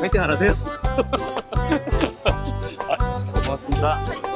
파이팅 하세요. 고맙습니다.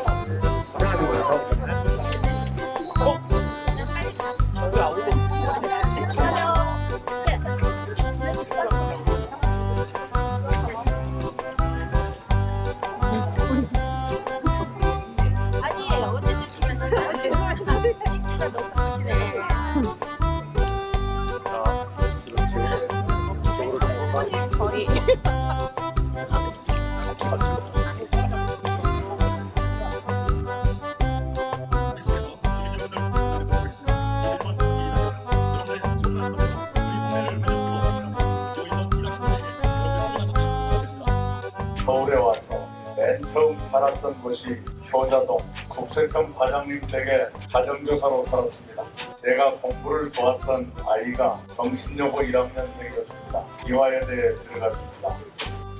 서울에 와서 맨 처음 살았던 곳이 효자동 국세청 과장님 댁에 가정교사로 살았습니다. 제가 공부를 도왔던 아이가 정신여고 1학년생이었습니다. 이화여대에 들어갔습니다.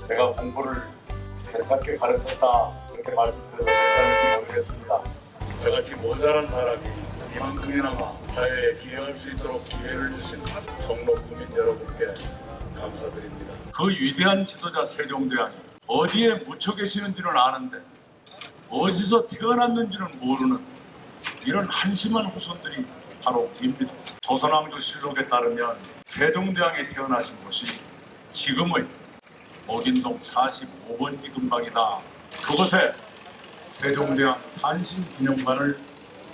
제가 공부를 괜찮게 가르쳤다 그렇게 말씀드려도 괜찮을지 모르겠습니다. 저같이 모자란 사람이 이만큼이나마 사회에 기여할 수 있도록 기회를 주신 종로 구민 여러분께 감사드립니다. 그 위대한 지도자 세종대왕이 어디에 묻혀 계시는지는 아는데 어디서 태어났는지는 모르는 이런 한심한 후손들이 바로 입니다. 조선왕조 실록에 따르면 세종대왕이 태어나신 곳이 지금의 목인동 45번지 근방이다. 그곳에 세종대왕 탄신 기념관을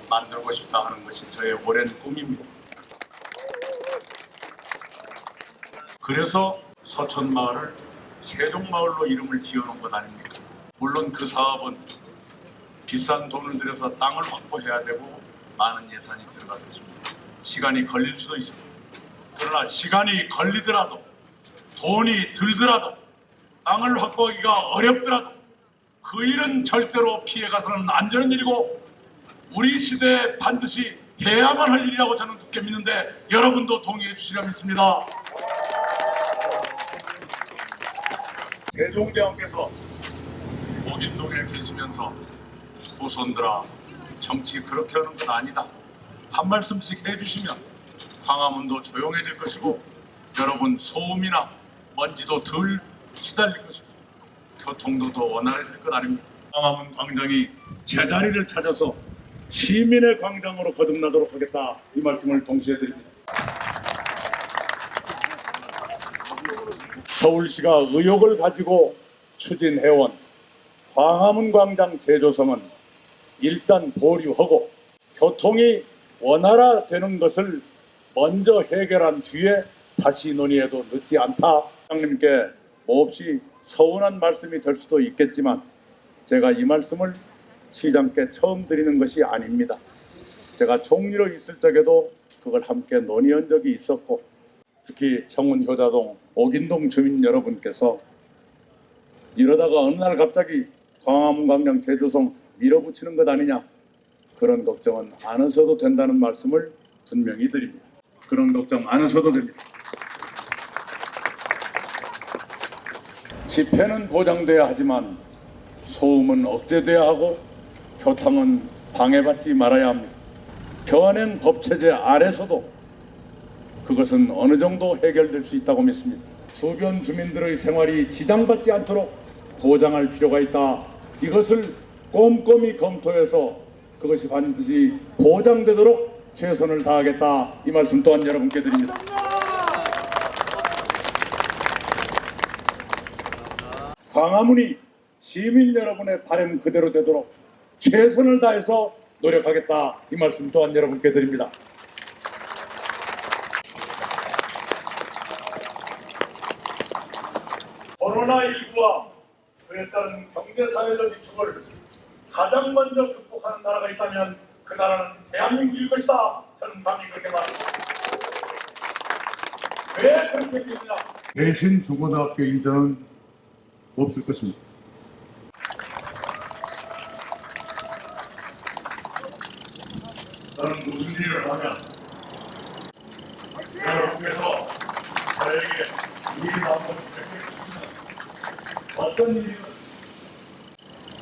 만들고 싶다 하는 것이 저의 오랜 꿈입니다. 그래서 서천마을을 세종마을로 이름을 지어놓은 것 아닙니까? 물론 그 사업은 비싼 돈을 들여서 땅을 확보해야 되고 많은 예산이 들어가겠습니다. 시간이 걸릴 수도 있습니다. 그러나 시간이 걸리더라도 돈이 들더라도 땅을 확보하기가 어렵더라도 그 일은 절대로 피해가서는 안 되는 일이고 우리 시대에 반드시 해야만 할 일이라고 저는 굳게 믿는데 여러분도 동의해 주시려 믿습니다. 세종대왕께서 목인동에 계시면서 후손들아 정치 그렇게 하는 건 아니다. 한 말씀씩 해주시면 광화문도 조용해질 것이고 여러분 소음이나 먼지도 덜 시달릴 것이고 교통도 더 원활해질 것 아닙니까? 광화문 광장이 제자리를 찾아서 시민의 광장으로 거듭나도록 하겠다 이 말씀을 동시에 드립니다. 서울시가 의욕을 가지고 추진해온 광화문 광장 재조성은 일단 보류하고 교통이 원활화되는 것을 먼저 해결한 뒤에 다시 논의해도 늦지 않다. 장님께 몹시 서운한 말씀이 될 수도 있겠지만 제가 이 말씀을 시장께 처음 드리는 것이 아닙니다. 제가 총리로 있을 적에도 그걸 함께 논의한 적이 있었고 특히 청운 효자동 옥인동 주민 여러분께서 이러다가 어느 날 갑자기 광화문 광장 재조성 밀어붙이는 것 아니냐 그런 걱정은 안 하셔도 된다는 말씀을 분명히 드립니다. 그런 걱정 안 하셔도 됩니다. 집회는 보장돼야 하지만 소음은 억제돼야 하고 교통은 방해받지 말아야 합니다. 현행 법체제 아래서도 그것은 어느 정도 해결될 수 있다고 믿습니다. 주변 주민들의 생활이 지장받지 않도록 보장할 필요가 있다. 이것을 꼼꼼히 검토해서 그것이 반드시 보장되도록 최선을 다하겠다. 이 말씀 또한 여러분께 드립니다. 광화문이 시민 여러분의 바람 그대로 되도록 최선을 다해서 노력하겠다. 이 말씀 또한 여러분께 드립니다. 코로나19와 그에 따른 경제사회적 위축을 가장 먼저 극복하는 나라가 있다면 그 나라는 대한민국일 것이다. 저는 감히 그렇게 말합니다. 왜 그렇게 믿느냐? 대신 중고등학교 이전은 없을 것입니다. 저는 무슨 일을 하면 여러분께서 나에게 이 마음을 베풀 어떤 일이든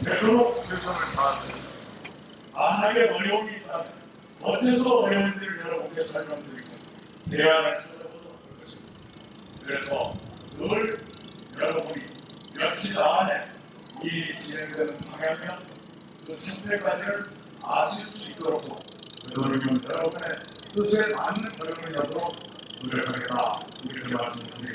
되도록 최선을 다하는 만약에 어려움이 있다면 어째서 어려운지를 여러분께 설명드리고 대안을 찾아보도록 할 것입니다. 그래서 늘 여러분이 며칠 안에 이 진행되는 방향이나 그 상태까지를 아실 수 있도록 위한 여러분의 뜻에 맞는 결론을 내도록 노력하겠다 이렇게 말씀드립니다.